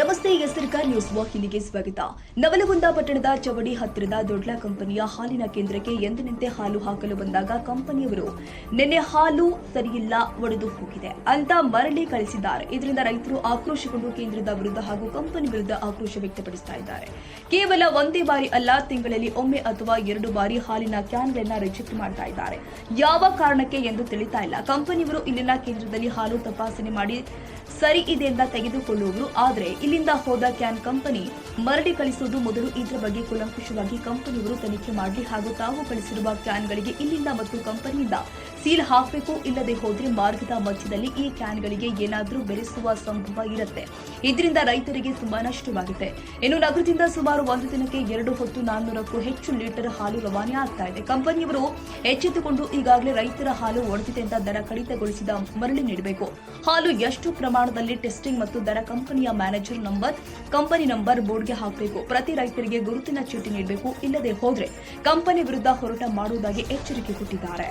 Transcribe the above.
News ವಾಹಿನಿಗೆ ಸ್ವಾಗತ. ನವಲಗುಂದ ಪಟ್ಟಣದ ಚವಡಿ ಹತ್ತಿರದ ದೊಡ್ಲ ಕಂಪನಿಯ ಹಾಲಿನ ಕೇಂದ್ರಕ್ಕೆ ಎಂದಿನಂತೆ ಹಾಲು ಹಾಕಲು ಬಂದಾಗ ಕಂಪನಿಯವರು, ನಿನ್ನೆ ಹಾಲು ಸರಿಯಿಲ್ಲ, ಒಡೆದು ಹೋಗಿದೆ ಅಂತ ಮರಳಿ ಕಳಿಸಿದ್ದಾರೆ. ಇದರಿಂದ ರೈತರು ಆಕ್ರೋಶಗೊಂಡು ಕೇಂದ್ರದ ವಿರುದ್ಧ ಹಾಗೂ ಕಂಪನಿ ವಿರುದ್ಧ ಆಕ್ರೋಶ ವ್ಯಕ್ತಪಡಿಸ್ತಾ ಇದ್ದಾರೆ. ಕೇವಲ ಒಂದೇ ಬಾರಿ ಅಲ್ಲ, ತಿಂಗಳಲ್ಲಿ ಒಮ್ಮೆ ಅಥವಾ ಎರಡು ಬಾರಿ ಹಾಲಿನ ಕ್ಯಾನ್ಗಳನ್ನ ರಿಜೆಕ್ಟ್ ಮಾಡ್ತಾ ಇದ್ದಾರೆ. ಯಾವ ಕಾರಣಕ್ಕೆ ಎಂದು ತಿಳಿತಾ ಇಲ್ಲ. ಕಂಪನಿಯವರು ಇಲ್ಲಿನ ಕೇಂದ್ರದಲ್ಲಿ ಹಾಲು ತಪಾಸಣೆ ಮಾಡಿ ಸರಿ ಇದೆ ಅಂತ ತೆಗೆದುಕೊಳ್ಳುವವರು, ಆದರೆ ಇಲ್ಲಿಂದ ಹೋದ ಕ್ಯಾನ್ ಕಂಪನಿ ಮರಡಿ ಕಳಿಸುವುದು ಮೊದಲು ಇದರ ಬಗ್ಗೆ ಕೂಲಂಕುಷವಾಗಿ ಕಂಪನಿಯವರು ತನಿಖೆ ಮಾಡಲಿ ಹಾಗೂ ತಾವು ಕಳಿಸಿರುವ ಕ್ಯಾನ್ಗಳಿಗೆ ಇಲ್ಲಿಂದ ಮತ್ತು ಕಂಪನಿಯಿಂದ ಸೀಲ್ ಹಾಕಬೇಕು ಇಲ್ಲದೆ ಹೋದ್ರೆ ಮಾರ್ಗದ ಮಧ್ಯದಲ್ಲಿ ಈ ಕ್ಯಾನ್ಗಳಿಗೆ ಏನಾದರೂ ಬೆರೆಸುವ ಸಂಭವ ಇರುತ್ತೆ. ಇದರಿಂದ ರೈತರಿಗೆ ತುಂಬಾ ನಷ್ಟವಾಗುತ್ತೆ. ಇನ್ನು ನಗರದಿಂದ ಸುಮಾರು ಒಂದು ದಿನಕ್ಕೆ ಎರಡು ಹೊತ್ತು ನಾನ್ನೂರಕ್ಕೂ ಹೆಚ್ಚು ಲೀಟರ್ ಹಾಲು ರವಾನೆ ಆಗ್ತಾ ಇದೆ. ಕಂಪನಿಯವರು ಎಚ್ಚೆತ್ತುಕೊಂಡು ಈಗಾಗಲೇ ರೈತರ ಹಾಲು ಒಡೆದಿದೆ ಅಂತ ದರ ಕಡಿತಗೊಳಿಸಿದ ಮರಳಿ ನೀಡಬೇಕು. ಹಾಲು ಎಷ್ಟು ಪ್ರಮಾಣದಲ್ಲಿ ಟೆಸ್ಟಿಂಗ್ ಮತ್ತು ದರ ಕಂಪನಿಯ ಮ್ಯಾನೇಜರ್ ನಂಬರ್, ಕಂಪನಿ ನಂಬರ್ ಬೋರ್ಡ್ಗೆ ಹಾಕಬೇಕು. ಪ್ರತಿ ರೈತರಿಗೆ ಗುರುತಿನ ಚೀಟಿ ನೀಡಬೇಕು. ಇಲ್ಲದೆ ಹೋದ್ರೆ ಕಂಪನಿ ವಿರುದ್ಧ ಹೋರಾಟ ಮಾಡುವುದಾಗಿ ಎಚ್ಚರಿಕೆ ಕೊಟ್ಟಿದ್ದಾರೆ.